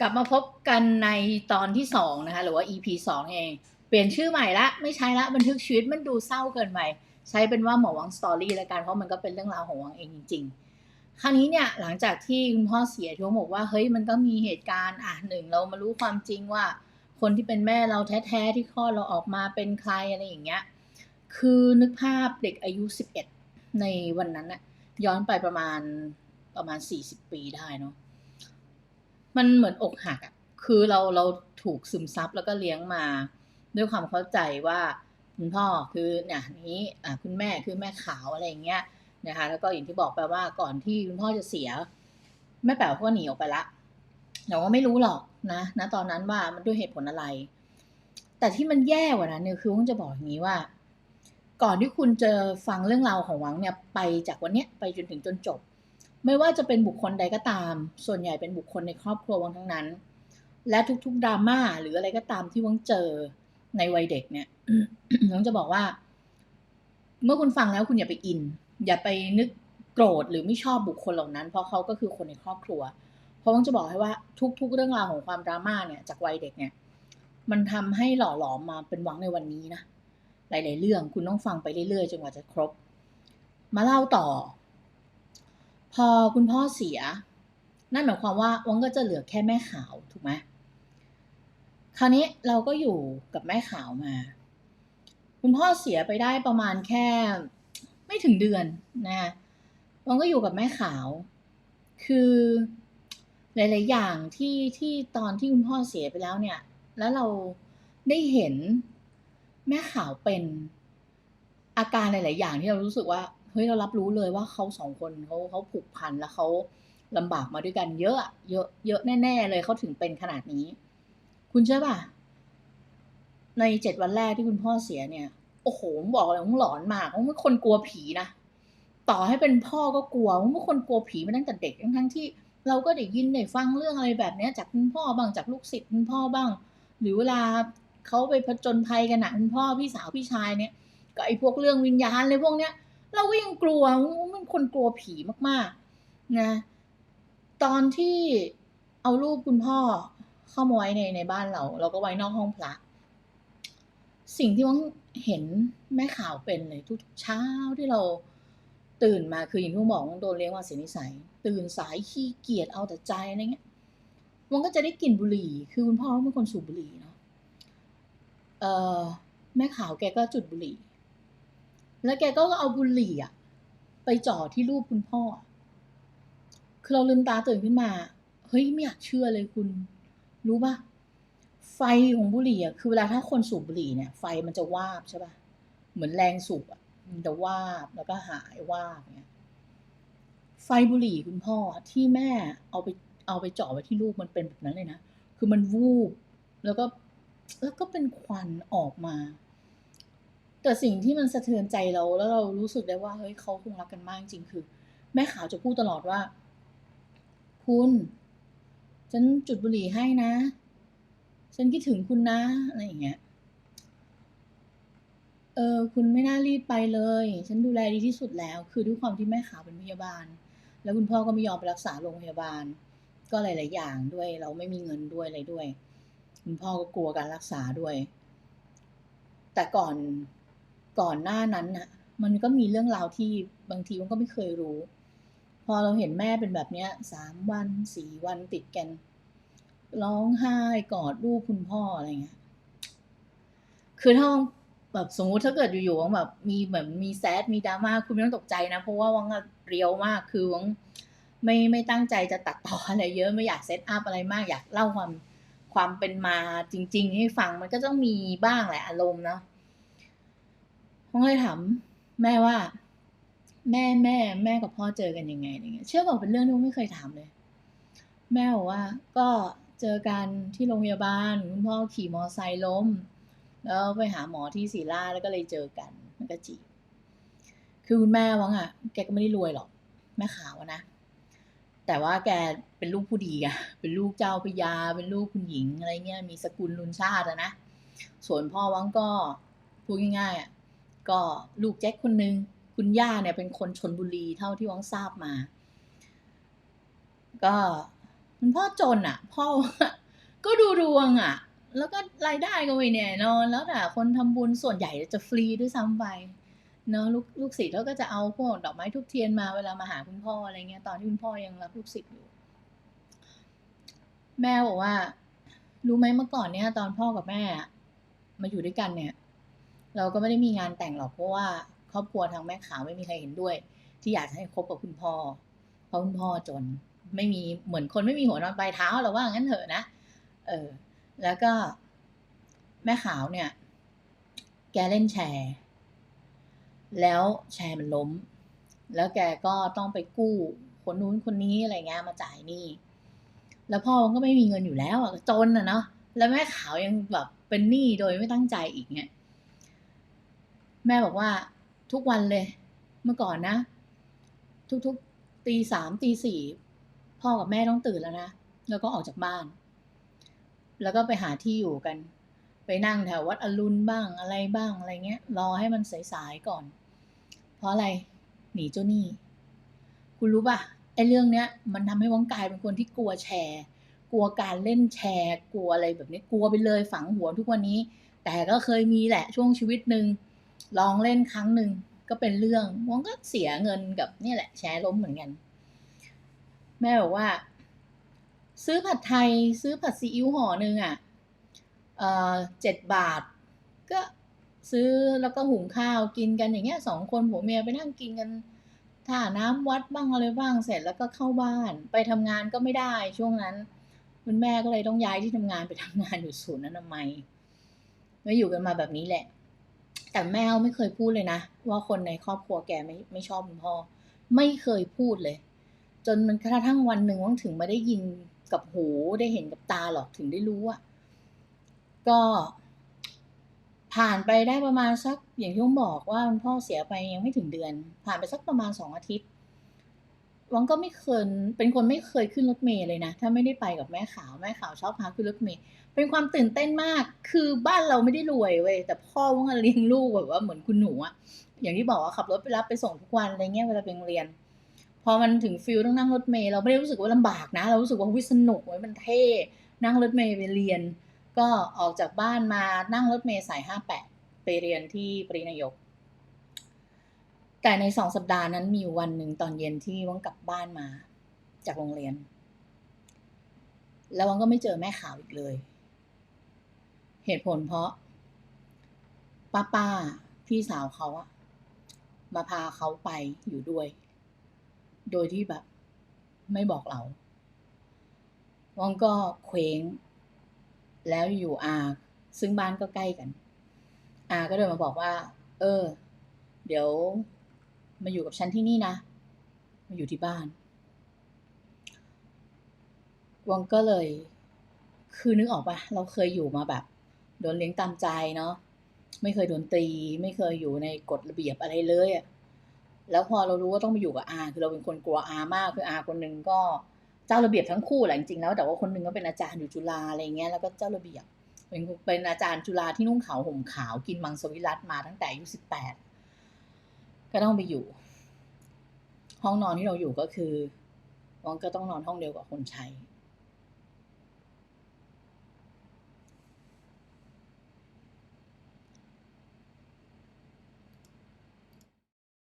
กลับมาพบกันในตอนที่สองนะคะ หรือว่า EP สองเอง เปลี่ยนชื่อใหม่ละ ไม่ใช้ละบันทึกชีวิตมันดูเศร้าเกินไปใช้เป็นว่าหมอวังสตอรี่แล้วกันเพราะมันก็เป็นเรื่องราวของวังเองจริง ๆ คราวนี้เนี่ยหลังจากที่คุณพ่อเสียที่วงบอกว่าเฮ้ยมันก็มีเหตุการณ์อะหนึ่งเรามารู้ความจริงว่า คนที่เป็นแม่เราแท้ๆที่คลอดเราออกมาเป็นใครอะไรอย่างเงี้ยคือนึกภาพเด็กอายุสิบเอ็ดในวันนั้นนะย้อนไปประมาณประมาณสี่สิบปีได้เนาะ มันเหมือนอกหักอะคือเราเราถูกซึมซับแล้วก็เลี้ยงมา ด้วยความเข้าใจว่าคุณพ่อคือเนี่ยนี้อะคุณแม่คือแม่ขาวอะไรอย่างเงี้ยนะคะแล้วก็อย่างที่บอกไปว่าก่อนที่คุณพ่อจะเสียแม่แป๋วก็หนีออกไปละเราก็ไม่รู้หรอกนะณตอนนั้นว่ามันด้วยเหตุผลอะไร แต่ที่มันแย่กว่านั้นเนี่ยคือผมจะบอกอย่างนี้ว่า ก่อนที่คุณจะฟังเรื่องราวของหวังเนี่ยไปจากวันเนี้ยไปจนถึงจนจบ ไม่ว่าจะเป็นบุคคลใดก็ตาม ส่วนใหญ่เป็นบุคคลในครอบครัววังทั้งนั้น และทุกๆดราม่าหรืออะไรก็ตามที่วังเจอในวัยเด็กเนี่ยวังจะบอกว่า เมื่อคุณฟังแล้วคุณอย่าไปอิน อย่าไปนึกโกรธหรือไม่ชอบบุคคลเหล่านั้น เพราะเขาก็คือคนในครอบครัว เพราะวังจะบอกให้ว่าทุก ๆ เรื่องราวของความดราม่าเนี่ยจากวัยเด็กเนี่ย มันทำให้หล่อหลอมมาเป็นวังในวันนี้นะหลาย ๆ เรื่องคุณต้องฟังไปเรื่อยๆจนกว่าจะครบ มาเล่าต่อ พอคุณพ่อเสีย นั่นหมายความว่าวังก็จะเหลือแค่แม่ขาวถูกไหมคราวนี้เราก็อยู่กับแม่ขาวมา คุณพ่อเสียไปได้ประมาณแค่ไม่ถึงเดือนนะวังก็อยู่กับแม่ขาว คือหลาย ๆ อย่างที่ที่ตอนที่คุณพ่อเสียไปแล้วเนี่ย แล้วเราได้เห็นแม่ขาวเป็นอาการหลาย ๆ อย่างที่เรารู้สึกว่า เฮ้ยเรารับรู้เลยว่าเขาสองคนเขาเขาผูกพันแล้วเขาลำบากมาด้วยกันเยอะ เยอะ เยอะแน่ ๆ เลยเขาถึงเป็นขนาดนี้ คุณเชื่อป่ะ ในเจ็ดวันแรกที่คุณพ่อเสียเนี่ย โอ้โหผมบอกเลยผมหลอนมากผมเป็นคนกลัวผีนะต่อให้เป็นพ่อก็กลัวผมเป็นคนกลัวผีมาตั้งแต่เด็กทั้งที่ เราก็ได้ยินได้ฟังเรื่องอะไรแบบนี้จากคุณพ่อบ้างจากลูกศิษย์คุณพ่อบ้าง หรือเวลาเขาไปผจญภัยกันนะคุณพ่อพี่สาวพี่ชายเนี่ยก็ไอ้พวกเรื่องวิญญาณเลยพวกเนี้ย เราก็ยังกลัวมันคนกลัวผีมากๆ นะ ตอนที่เอารูปคุณพ่อเข้ามาไว้ในในบ้านเรา เราก็ไว้นอกห้องพระสิ่งที่วังเห็นแม่ข่าวเป็นเลยทุกเช้าที่เราตื่นมาคืออย่างที่ผมบอกวังโดนเลี้ยงมาเสียนิสัย ตื่นสายขี้เกียจเอาแต่ใจอะไรเงี้ยวังก็จะได้กลิ่นบุหรี่ คือคุณพ่อเป็นคนสูบบุหรี่เนาะเออแม่ขาวแกก็จุดบุหรี่ แล้วแกก็เอาบุหรี่อะไปจ่อที่รูปคุณพ่อ คือเราลืมตาตื่นขึ้นมา เฮ้ยไม่อยากเชื่อเลยคุณ รู้ปะไฟของบุหรี่อะคือเวลาถ้าคนสูบบุหรี่เนี่ย ไฟมันจะวาบใช่ปะเหมือนแรงสูบอะมันจะวาบแล้วก็หายวาบเนี่ยไฟบุหรี่คุณพ่อที่แม่เอาไปเอาไปจ่อไว้ที่ลูกมันเป็นแบบนั้นเลยนะ คือมันวูบ แล้วก็แล้วก็เป็นควันออกมา แต่สิ่งที่มันสะเทือนใจเราแล้วเรารู้สึกได้ว่าเฮ้ยเขาคงรักกันมากจริงคือ แม่ขาวจะพูดตลอดว่า คุณฉันจุดบุหรี่ให้นะ ฉันคิดถึงคุณนะอะไรอย่างเงี้ยเออคุณไม่น่ารีบไปเลย ฉันดูแลดีที่สุดแล้ว คือด้วยความที่แม่ขาวเป็นพยาบาล แล้วคุณพ่อก็ไม่ยอมไปรักษาโรงพยาบาล ก็หลาย ๆ อย่างด้วย เราไม่มีเงินด้วยอะไรด้วย คุณพ่อก็กลัวการรักษาด้วย แต่ก่อน ก่อนหน้านั้นน่ะ มันก็มีเรื่องราวที่บางทีมันก็ไม่เคยรู้ พอเราเห็นแม่เป็นแบบเนี้ยสามวันสี่วันติดกัน ร้องไห้กอดรูปคุณพ่ออะไรเงี้ยคือถ้าแบบสมมุติถ้าเกิดอยู่ๆวังแบบมีแบบมีแซดมีดราม่าคุณไม่ต้องตกใจนะ เพราะว่าวังเรียวมากคือวังไม่ไม่ตั้งใจจะตัดต่ออะไรเยอะไม่อยากเซตอัพอะไรมากอยากเล่าความความเป็นมาจริง ๆ ให้ฟังมันก็ต้องมีบ้างแหละอารมณ์เนาะ วังเลยถามแม่ว่า แม่แม่ แม่กับพ่อเจอกันยังไงอะไรเงี้ยเชื่อบอกเป็นเรื่องที่ไม่เคยถามเลย แม่บอกว่า ก็เจอกันที่โรงพยาบาลคุณพ่อขี่มอไซค์ล้ม แล้วไปหาหมอที่ศรีราชแล้วก็เลยเจอกันมันก็จีบคือคุณแม่วังอะแกก็ไม่ได้รวยหรอกแม่ขาวนะแต่ว่าแกเป็นลูกผู้ดีอะเป็นลูกเจ้าพระยาเป็นลูกคุณหญิงอะไรเงี้ยมีสกุลลุนชาตินะส่วนพ่อวังก็พูดง่ายๆอะ ก็ลูกแจ็คคนนึง คุณย่าเนี่ยเป็นคนชนบุรีเท่าที่วังทราบมา ก็คุณพ่อจนอะ พ่อก็ดูดวงอะ แล้วก็รายได้ก็ไม่แน่นอน แล้วแต่คนทำบุญส่วนใหญ่จะฟรีด้วยซ้ำไปเนาะลูกลูกศิษย์เขาก็จะเอาพวกดอกไม้ทุกเทียนมาเวลามาหาคุณพ่ออะไรเงี้ยตอนที่คุณพ่อยังรับลูกศิษย์อยู่ แม่บอกว่า รู้ไหมเมื่อก่อนเนี่ย ตอนพ่อกับแม่ มาอยู่ด้วยกันเนี่ย เราก็ไม่ได้มีงานแต่งหรอกเพราะว่าครอบครัวทางแม่ขาวไม่มีใครเห็นด้วย ที่อยากให้คบกับคุณพ่อเพราะคุณพ่อจนไม่มีเหมือนคนไม่มีหัวนอนปลายเท้าเราว่างั้นเถอะนะเออ แล้วก็แม่ขาวเนี่ย แกเล่นแชร์ แล้วแชร์มันล้ม แล้วแกก็ต้องไปกู้คนนู้นคนนี้อะไรเงี้ยมาจ่ายหนี้แล้วพ่อมันก็ไม่มีเงินอยู่แล้วอะจนอะเนาะแล้วแม่ขาวยังแบบเป็นหนี้โดยไม่ตั้งใจอีกเนี่ย แม่บอกว่าทุกวันเลย เมื่อก่อนนะ ทุกๆตีสามตีสี่พ่อกับแม่ต้องตื่นแล้วนะ แล้วก็ออกจากบ้าน แล้วก็ไปหาที่อยู่กัน ไปนั่งแถววัดอรุณบ้างอะไรบ้างอะไรเงี้ย รอให้มันสายๆก่อน เพราะอะไรหนีเจ้าหนี้ คุณรู้ป่ะไอ้เรื่องเนี้ย มันทำให้วังกายเป็นคนที่กลัวแชร์ กลัวการเล่นแชร์ กลัวอะไรแบบนี้ กลัวไปเลยฝังหัวทุกวันนี้ แต่ก็เคยมีแหละช่วงชีวิตหนึ่ง ลองเล่นครั้งหนึ่งก็เป็นเรื่องวงก็เสียเงินกับนี่แหละแชร์ล้มเหมือนกัน แม่บอกว่า ซื้อผัดไทยซื้อผัดซีอิ๊วห่อหนึ่งอะเอ่อเจ็ดบาท ก็ซื้อแล้วก็หุงข้าวกินกันอย่างเงี้ยสองคนผัวเมียไปนั่งกินกันท่าน้ำวัดบ้างอะไรบ้างเสร็จแล้วก็เข้าบ้านไปทำงานก็ไม่ได้ช่วงนั้น คุณแม่ก็เลยต้องย้ายที่ทำงานไปทำงานอยู่ศูนย์อนามัยแล้วอยู่กันมาแบบนี้แหละ แต่แม่ไม่เคยพูดเลยนะ ว่าคนในครอบครัวแกไม่ไม่ชอบคุณพ่อ ไม่เคยพูดเลย จนมันกระทั่งวันหนึ่งว่างถึงมาได้ยินกับหูได้เห็นกับตาหรอกถึงได้รู้อะก็ ผ่านไปได้ประมาณสักอย่างที่ผมบอกว่าคุณพ่อเสียไปยังไม่ถึงเดือน ผ่านไปสักประมาณสองอาทิตย์ วังก็ไม่เคยเป็นคนไม่เคยขึ้นรถเมล์เลยนะ ถ้าไม่ได้ไปกับแม่ขาวแม่ขาวชอบพาขึ้นรถเมล์เป็นความตื่นเต้นมาก คือบ้านเราไม่ได้รวยเว้ยแต่พ่อว่างเลี้ยงลูกแบบว่าเหมือนคุณหนูอะอย่างที่บอกว่าขับรถไปรับไปส่งทุกวันอะไรเงี้ยเวลาไปโรงเรียน พอมันถึงฟิลต้องนั่งรถเมล์เราไม่ได้รู้สึกว่าลำบากนะ เรารู้สึกว่าวิสนุกเว้ยมันเท่นั่งรถเมล์ไปเรียน ก็ออกจากบ้านมานั่งรถเมล์สายห้าแปดไปเรียนที่ปรินายก แต่ในสองสัปดาห์นั้นมีวันหนึ่งตอนเย็นที่วังกลับบ้านมา จากโรงเรียน แล้ววังก็ไม่เจอแม่ขาวอีกเลย เหตุผลเพราะ ป้าป้าพี่สาวเขาอะมาพาเขาไปอยู่ด้วย โดยที่แบบ ไม่บอกเราวังก็เคว้ง แล้วอยู่อา ซึ่งบ้านก็ใกล้กัน อาก็เดินมาบอกว่า เออ เดี๋ยว มาอยู่กับฉันที่นี่นะ มาอยู่ที่บ้านวังก็เลย คือนึกออกปะเราเคยอยู่มาแบบ โดนเลี้ยงตามใจเนาะไม่เคยโดนตี ไม่เคยอยู่ในกฎระเบียบอะไรเลยอะแล้วพอเรารู้ว่าต้องมาอยู่กับอาคือเราเป็นคนกลัวอามากคืออาคนหนึ่งก็เจ้าระเบียบทั้งคู่แหละจริงๆแล้ว แต่ว่าคนหนึ่งก็เป็นอาจารย์อยู่จุฬาอะไรเงี้ยแล้วก็เจ้าระเบียบเป็นเป็นอาจารย์จุฬาที่นุ่งขาวห่มขาวกินมังสวิรัตมาตั้งแต่อายุสิบแปด ก็ต้องไปอยู่ ห้องนอนที่เราอยู่ก็คือวังก็ต้องนอนห้องเดียวกับคนใช้